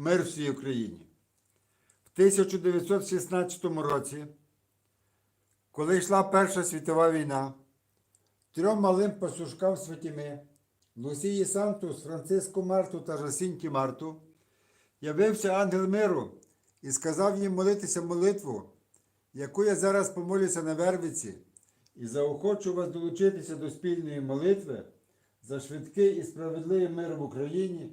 мир всій Україні. В 1916 році, коли йшла Перша світова війна, трьом малим пастушкам Святіми, Лусії Сантус, Франциску Марту та Жасінті Марту, явився ангел миру і сказав їм молитися молитву, яку я зараз помолюся на Вервиці, і заохочу вас долучитися до спільної молитви за швидкий і справедливий мир в Україні,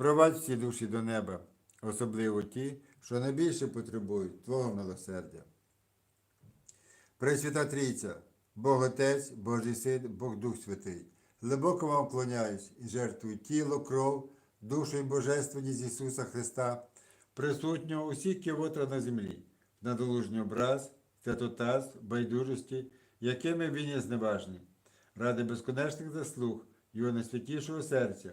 провадь всі душі до неба, особливо ті, що найбільше потребують Твого милосердя. Пресвята Трійця, Бог Отець, Божий Син, Бог Дух Святий, глибоко вам вклоняюсь і жертвую тіло, кров, душу і божественність Ісуса Христа, присутнього усіх кивотра на землі, надолужній образ, святотаз, байдужості, якими він є зневажний, ради безконечних заслуг Його найсвятішого серця